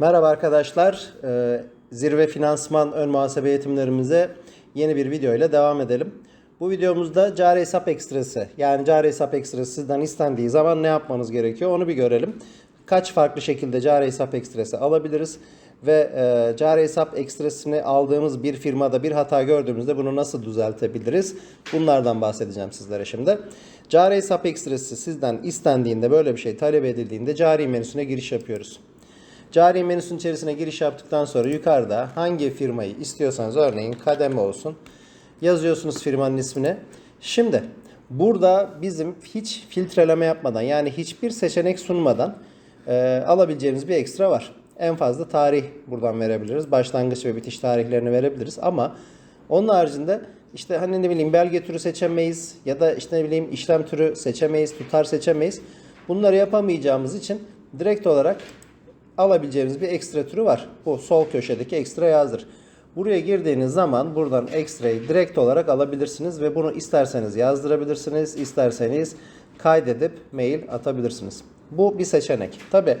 Merhaba arkadaşlar. Ee, Zirve Finansman Ön Muhasebe Eğitimlerimize yeni bir video ile devam edelim. Bu videomuzda cari hesap ekstresi yani cari hesap ekstresi sizden istendiği zaman ne yapmanız gerekiyor onu bir görelim. Kaç farklı şekilde cari hesap ekstresi alabiliriz ve e, cari hesap ekstresini aldığımız bir firmada bir hata gördüğümüzde bunu nasıl düzeltebiliriz? Bunlardan bahsedeceğim sizlere şimdi. Cari hesap ekstresi sizden istendiğinde böyle bir şey talep edildiğinde cari menüsüne giriş yapıyoruz. Cari menüsünün içerisine giriş yaptıktan sonra yukarıda hangi firmayı istiyorsanız örneğin kademe olsun. Yazıyorsunuz firmanın ismini. Şimdi burada bizim hiç filtreleme yapmadan yani hiçbir seçenek sunmadan e, alabileceğimiz bir ekstra var. En fazla tarih buradan verebiliriz. Başlangıç ve bitiş tarihlerini verebiliriz ama onun haricinde işte hani ne bileyim belge türü seçemeyiz ya da işte ne bileyim işlem türü seçemeyiz, tutar seçemeyiz. Bunları yapamayacağımız için direkt olarak alabileceğimiz bir ekstra türü var. Bu sol köşedeki ekstra yazdır. Buraya girdiğiniz zaman buradan ekstrayı direkt olarak alabilirsiniz ve bunu isterseniz yazdırabilirsiniz, isterseniz kaydedip mail atabilirsiniz. Bu bir seçenek. Tabi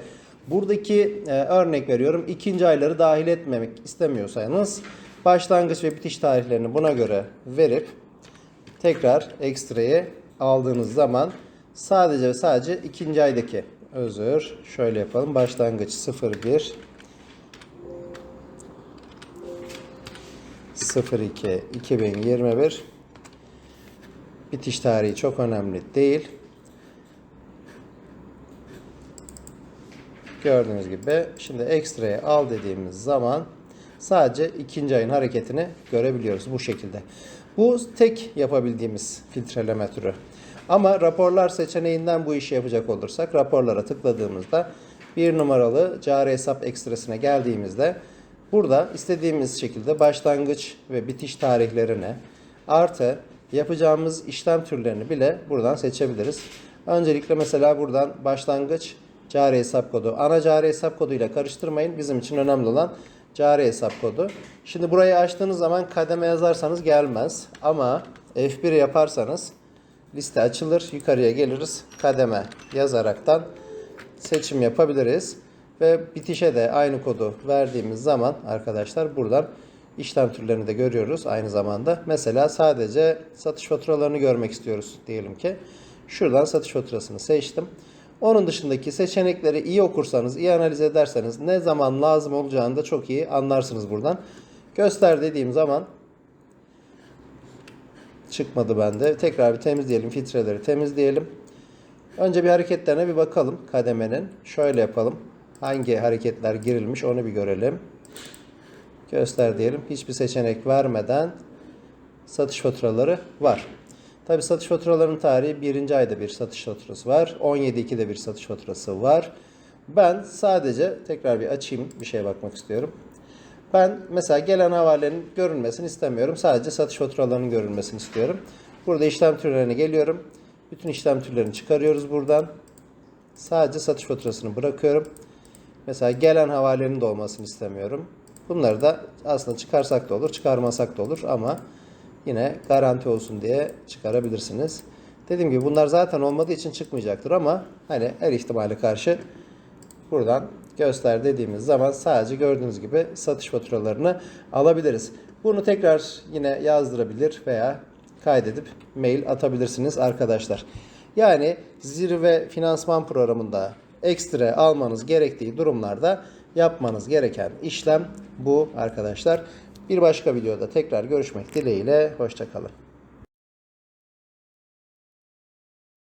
buradaki e, örnek veriyorum ikinci ayları dahil etmemek istemiyorsanız başlangıç ve bitiş tarihlerini buna göre verip tekrar ekstrayı aldığınız zaman sadece ve sadece ikinci aydaki özür şöyle yapalım başlangıç 01 02 2021 bitiş tarihi çok önemli değil. Gördüğünüz gibi şimdi ekstraya al dediğimiz zaman sadece ikinci ayın hareketini görebiliyoruz bu şekilde. Bu tek yapabildiğimiz filtreleme türü. Ama raporlar seçeneğinden bu işi yapacak olursak raporlara tıkladığımızda bir numaralı cari hesap ekstresine geldiğimizde burada istediğimiz şekilde başlangıç ve bitiş tarihlerini artı yapacağımız işlem türlerini bile buradan seçebiliriz. Öncelikle mesela buradan başlangıç cari hesap kodu. Ana cari hesap kodu ile karıştırmayın. Bizim için önemli olan cari hesap kodu. Şimdi burayı açtığınız zaman kademe yazarsanız gelmez. Ama F1 yaparsanız liste açılır. Yukarıya geliriz. Kademe yazaraktan seçim yapabiliriz. Ve bitişe de aynı kodu verdiğimiz zaman arkadaşlar buradan işlem türlerini de görüyoruz aynı zamanda. Mesela sadece satış faturalarını görmek istiyoruz diyelim ki. Şuradan satış faturasını seçtim. Onun dışındaki seçenekleri iyi okursanız, iyi analiz ederseniz ne zaman lazım olacağını da çok iyi anlarsınız buradan. Göster dediğim zaman çıkmadı bende. Tekrar bir temizleyelim. Filtreleri temizleyelim. Önce bir hareketlerine bir bakalım kademenin. Şöyle yapalım. Hangi hareketler girilmiş onu bir görelim. Göster diyelim. Hiçbir seçenek vermeden satış faturaları var. Tabi satış faturalarının tarihi 1. ayda bir satış faturası var. 17.2'de bir satış faturası var. Ben sadece tekrar bir açayım bir şeye bakmak istiyorum. Ben mesela gelen havalenin görünmesini istemiyorum. Sadece satış faturalarının görünmesini istiyorum. Burada işlem türlerine geliyorum. Bütün işlem türlerini çıkarıyoruz buradan. Sadece satış faturasını bırakıyorum. Mesela gelen havalenin de olmasını istemiyorum. Bunları da aslında çıkarsak da olur, çıkarmasak da olur ama yine garanti olsun diye çıkarabilirsiniz. Dediğim gibi bunlar zaten olmadığı için çıkmayacaktır ama hani her ihtimale karşı buradan göster dediğimiz zaman sadece gördüğünüz gibi satış faturalarını alabiliriz. Bunu tekrar yine yazdırabilir veya kaydedip mail atabilirsiniz arkadaşlar. Yani zirve finansman programında ekstra almanız gerektiği durumlarda yapmanız gereken işlem bu arkadaşlar. Bir başka videoda tekrar görüşmek dileğiyle. Hoşçakalın.